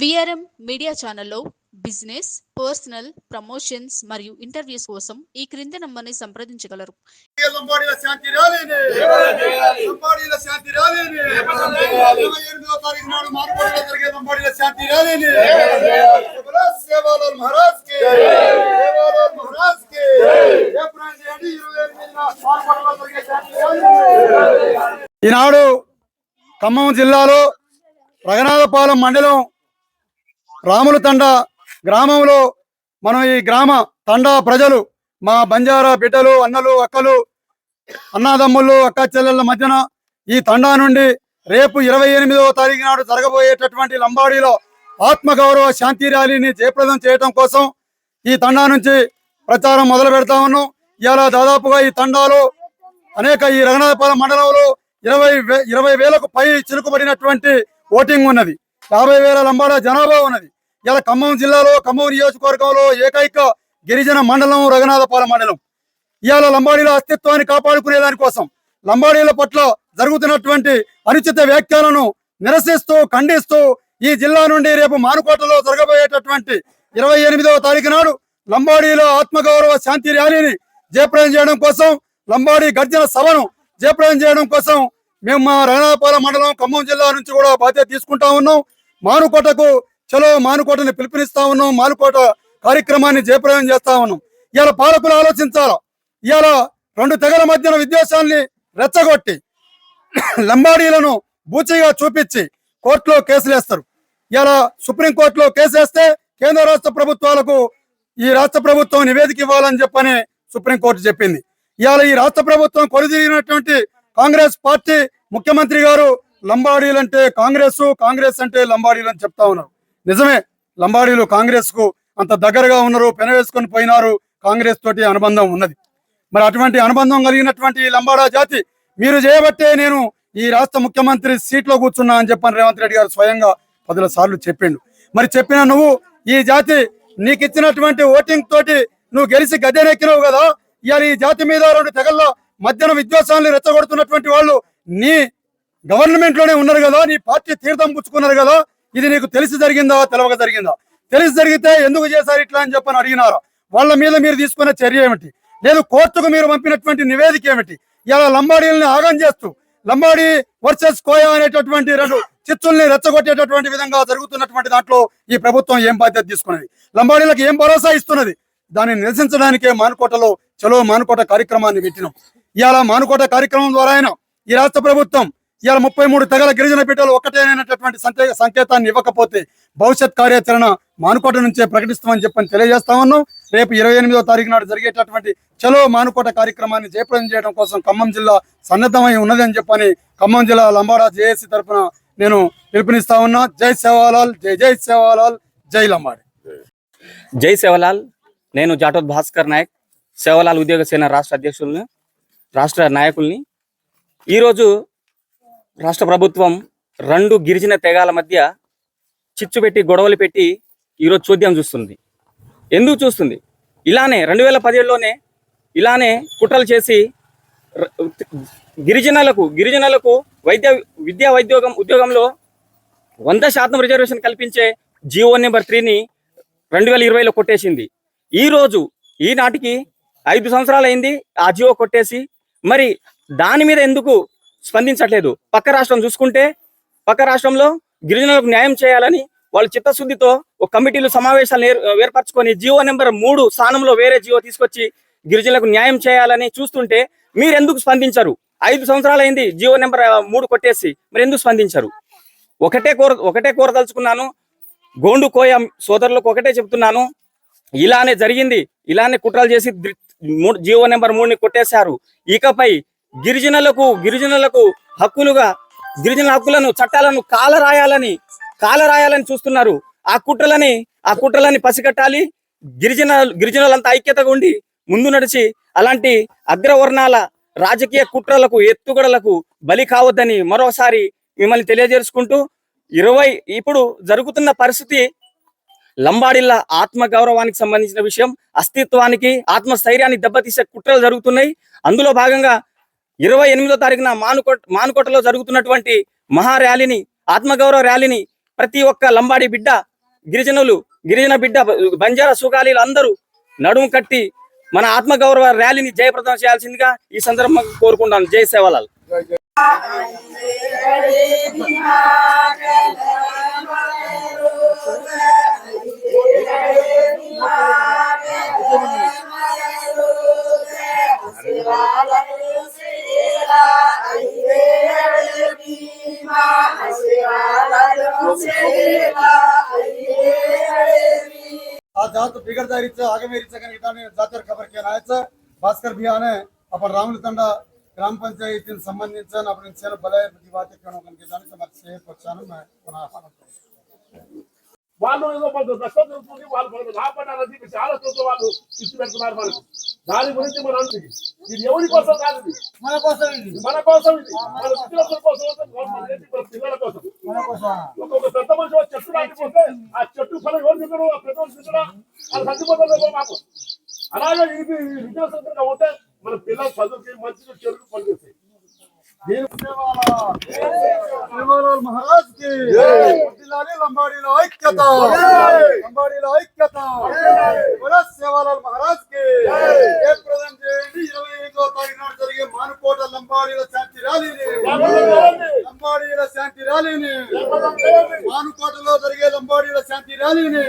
VRM media ఛానల్లో business personal promotions మరియు interviews కోసం ఈ క్రింది నంబర్ని సంప్రదించగలరు ఈనాడు ఖమ్మం జిల్లాలో రఘునాథపాలెం మండలం రాముల తండ గ్రామంలో మనం ఈ గ్రామ తండా ప్రజలు మా బంజారా బిడ్డలు అన్నలు అక్కలు అన్నాదమ్ములు అక్క చెల్లెళ్ళ మధ్యన ఈ తండా నుండి రేపు ఇరవై ఎనిమిదవ తారీఖు నాడు జరగబోయేటటువంటి లంబాడీలో ఆత్మగౌరవ శాంతి ర్యాలీని జయప్రదం చేయడం కోసం ఈ తండా నుంచి ప్రచారం మొదలు పెడతా ఉన్నాం. ఇలా దాదాపుగా ఈ తండాలో అనేక ఈ రఘునాథపాలెం మండలంలో ఇరవై ఇరవై వేలకు పై చిలుకుబడినటువంటి ఓటింగ్ ఉన్నది. యాభై వేల లంబాడ జనాభా ఉన్నది. ఇలా ఖమ్మం జిల్లాలో ఖమ్మం నియోజకవర్గంలో ఏకైక గిరిజన మండలం రఘునాథపాలెం మండలం. ఇవాళ లంబాడీల అస్తిత్వాన్ని కాపాడుకునే దానికోసం లంబాడీల పట్ల జరుగుతున్నటువంటి అనుచిత వ్యాఖ్యలను నిరసిస్తూ ఖండిస్తూ ఈ జిల్లా నుండి రేపు మానుకోటలో జరగబోయేటటువంటి ఇరవై ఎనిమిదవ తారీఖు నాడు లంబాడీల ఆత్మగౌరవ శాంతి ర్యాలీని జయప్రదం చేయడం కోసం లంబాడీ గర్జన సభను జయప్రదం చేయడం కోసం మేము మా రణాపాలెం మండలం ఖమ్మం జిల్లా నుంచి కూడా బాధ్యత తీసుకుంటా ఉన్నాం. మానుకోటకు చలో మానుకోటని పిలుపునిస్తా ఉన్నాం. మానుకోట కార్యక్రమాన్ని జయప్రయం చేస్తా ఉన్నాం. ఇవాళ పాలకులు ఆలోచించాల? ఇవాళ రెండు తెగల మధ్యన విద్వేషాన్ని రెచ్చగొట్టి లంబాడీలను బూచిగా చూపించి కోర్టులో కేసులేస్తారు. ఇలా సుప్రీంకోర్టులో కేసు వేస్తే కేంద్ర రాష్ట్ర ప్రభుత్వాలకు ఈ రాష్ట్ర ప్రభుత్వం నివేదిక ఇవ్వాలని చెప్పని సుప్రీంకోర్టు చెప్పింది. ఇవాళ ఈ రాష్ట్ర ప్రభుత్వం కొలుదిరిగినటువంటి కాంగ్రెస్ పార్టీ ముఖ్యమంత్రి గారు లంబాడీలంటే కాంగ్రెస్ కాంగ్రెస్ అంటే లంబాడీలు అని చెప్తా ఉన్నారు. నిజమే లంబాడీలు కాంగ్రెస్కు అంత దగ్గరగా ఉన్నారు పెనవేసుకొని పోయినారు కాంగ్రెస్ తోటి అనుబంధం ఉన్నది. మరి అటువంటి అనుబంధం కలిగినటువంటి లంబాడా జాతి మీరు చేయబట్టే నేను ఈ రాష్ట్ర ముఖ్యమంత్రి సీట్లో కూర్చున్నా అని చెప్పని రేవంత్ రెడ్డి గారు స్వయంగా పదుల సార్లు చెప్పిండు. మరి చెప్పిన నువ్వు ఈ జాతి నీకు ఇచ్చినటువంటి ఓటింగ్ తోటి నువ్వు గెలిచి గద్దెనెక్కినావు కదా ఇవాళ ఈ జాతి మీద రెండు తెగల్లో మధ్యన విద్వేషాలను రెచ్చగొడుతున్నటువంటి వాళ్ళు నీ గవర్నమెంట్లోనే ఉన్నారు కదా నీ పార్టీ తీర్థం పుచ్చుకున్నారు కదా ఇది నీకు తెలిసి జరిగిందా తెలవక జరిగిందా? తెలిసి జరిగితే ఎందుకు చేశారు ఇట్లా అని చెప్పని అడిగినారు. వాళ్ళ మీద మీరు తీసుకున్న చర్య ఏమిటి? లేదు కోర్టుకు మీరు పంపినటువంటి నివేదిక ఏమిటి? ఇలా లంబాడీలని ఆగం చేస్తూ లంబాడి వర్సెస్ కోయా అనేటటువంటి రెండు చిత్తుల్ని రెచ్చగొట్టేటటువంటి విధంగా జరుగుతున్నటువంటి దాంట్లో ఈ ప్రభుత్వం ఏం బాధ్యత తీసుకున్నది? లంబాడీలకు ఏం భరోసా ఇస్తున్నది? దాన్ని నిరసించడానికే మానుకోటలో చలో మానుకోట కార్యక్రమాన్ని పెట్టినాం. ఇవాళ మానుకోట కార్యక్రమం ద్వారా అయినా ఈ రాష్ట్ర ప్రభుత్వం ఇవాళ ముప్పై మూడు తెగల గిరిజన బిడ్డలు ఒకటేనైనటువంటి సంకే- సంకేతాన్ని ఇవ్వకపోతే భవిష్యత్ కార్యాచరణ మానుకోట నుంచే ప్రకటిస్తామని చెప్పని తెలియజేస్తా ఉన్నాం. రేపు ఇరవై ఎనిమిదో తారీఖు నాడు జరిగేటటువంటి చలో మానుకోట కార్యక్రమాన్ని జయప్రదం చేయడం కోసం ఖమ్మం జిల్లా సన్నద్ధమై ఉన్నదని చెప్పని ఖమ్మం జిల్లా లంబాడా జేఏసీ తరఫున నేను పిలుపునిస్తా ఉన్నా. జై సేవాలాల్ జై జై సేవాలాల్ జై లంబాడి. జై సేవలాల్. నేను జాటోద్ భాస్కర్ నాయక్ సేవలాల్ ఉద్యోగ సేన రాష్ట్ర అధ్యక్షుల్ని రాష్ట్ర నాయకుల్ని. ఈరోజు రాష్ట్ర ప్రభుత్వం రెండు గిరిజన తెగాల మధ్య చిచ్చు పెట్టి గొడవలు పెట్టి ఈరోజు చోద్యం చూస్తుంది. ఎందుకు చూస్తుంది? ఇలానే రెండు వేల పదిహేడులోనే ఇలానే కుట్రలు చేసి గిరిజనులకు గిరిజనులకు వైద్య విద్యా వైద్యోగం ఉద్యోగంలో వంద శాతం రిజర్వేషన్ కల్పించే జీవో నెంబర్ త్రీని రెండు వేల ఇరవైలో కొట్టేసింది. ఈ ఈనాటికి ఐదు సంవత్సరాలు అయింది ఆ జీవో కొట్టేసి మరి దాని మీద ఎందుకు స్పందించట్లేదు. పక్క రాష్ట్రం చూసుకుంటే పక్క రాష్ట్రంలో గిరిజనులకు న్యాయం చేయాలని వాళ్ళు చిత్తశుద్ధితో ఒక కమిటీలు సమావేశాలు ఏర్పరచుకొని జియో నెంబర్ మూడు స్థానంలో వేరే జియో తీసుకొచ్చి గిరిజనులకు న్యాయం చేయాలని చూస్తుంటే మీరు ఎందుకు స్పందించరు? ఐదు సంవత్సరాలు అయింది జియో నెంబర్ మూడు కొట్టేసి మరి ఎందుకు స్పందించరు? ఒకటే కోర ఒకటే కోరదలుచుకున్నాను. గోండు కోయ సోదరులకు ఒకటే చెప్తున్నాను ఇలానే జరిగింది. ఇలానే కుట్రలు చేసి మూడు జియో నెంబర్ మూడుని కొట్టేశారు. ఇకపై గిరిజనులకు గిరిజనులకు హక్కులుగా గిరిజన హక్కులను చట్టాలను కాలరాయాలని కాలరాయాలని చూస్తున్నారు. ఆ కుట్రలని ఆ కుట్రలని పసిగట్టాలి. గిరిజన గిరిజనులంతా ఐక్యతగా ఉండి ముందు నడిచి అలాంటి అగ్రవర్ణాల రాజకీయ కుట్రలకు ఎత్తుగడలకు బలి కావద్దని మరోసారి మిమ్మల్ని తెలియజేసుకుంటూ ఇరవై ఇప్పుడు జరుగుతున్న పరిస్థితి లంబాడిల్ల ఆత్మ గౌరవానికి సంబంధించిన విషయం అస్తిత్వానికి ఆత్మస్థైర్యానికి దెబ్బతీసే కుట్రలు జరుగుతున్నాయి. అందులో భాగంగా ఇరవై ఎనిమిదో తారీఖున మానుకోట మానుకోటలో జరుగుతున్నటువంటి మహా ర్యాలీని ఆత్మగౌరవ ర్యాలీని ప్రతి ఒక్క లంబాడి బిడ్డ గిరిజనులు గిరిజన బిడ్డ బంజారా సుగాలీలు అందరూ నడుము కట్టి మన ఆత్మగౌరవ ర్యాలీని జయప్రదం చేయాల్సిందిగా ఈ సందర్భంగా కోరుకుంటాను జై సేవలాల్. आज जात बिगडदारीचं आगमेरीचं गणिताने जातर खबर केला आहे भास्कर बियाणे आपण रामलतंडा ग्रामपंचायतीन संबंधित आपण सेल बलाय बात गणिताने समस्ये पक्षानं पुन्हा వాళ్ళు ఏదో మనకు నష్టం జరుగుతుంది వాళ్ళు మనకు లాభపడాలని చెప్పి చాలా చోట్ల వాళ్ళు ఇచ్చి పెడుతున్నారు మనకు దాని గురించి మనం అందుకు ఇది ఎవరి కోసం కాదు ఇది? మన కోసం ఇది. మన కోసం ఇది. మన కోసం. పిల్లల కోసం. ఒక్కొక్క పెద్ద మనిషి చెట్టు నాటిపోతే ఆ చెట్టు ఫలం ఎవరు తినరు ఆ పెద్ద మనిషి తినడా అది చచ్చిపోతుంది మాకు. అలాగే ఇది విద్యాసంతంగా ఉంటే మన పిల్లల చదువుకి మంచిగా చెడుకు పనిచేస్తాయి మహారాజ్కి లంబాడీలో ఐక్యత. లంబాడీలో ఐక్యత. సేవాలాల్ మహారాజ్ లంబాడీల శాంతి ర్యాలీని. లంబాడీల శాంతి ర్యాలీని. మానుకోటలో జరిగే లంబాడీల శాంతి ర్యాలీని.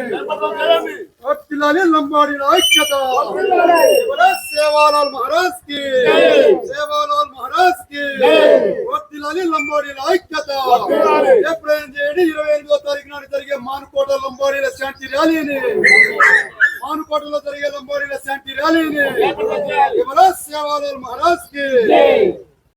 వడ్డిలాలి లంబాడీల ఐక్యత. సేవాలాల్ మహారాజ్కి సేవాలాల్ మహారాజ్కి వడ్డిలాలి లంబాడీల ఐక్యత. ఏప్రిల్ చేయండి ఇరవై ఎనిమిదో తారీఖు నాడు జరిగే మానుకోట లంబాడీల శాంతి ర్యాలీని. మానుకోటలో జరిగే లంబాడీల శాంతి ర్యాలీని. సేవాలాల్ మహారాజ్కి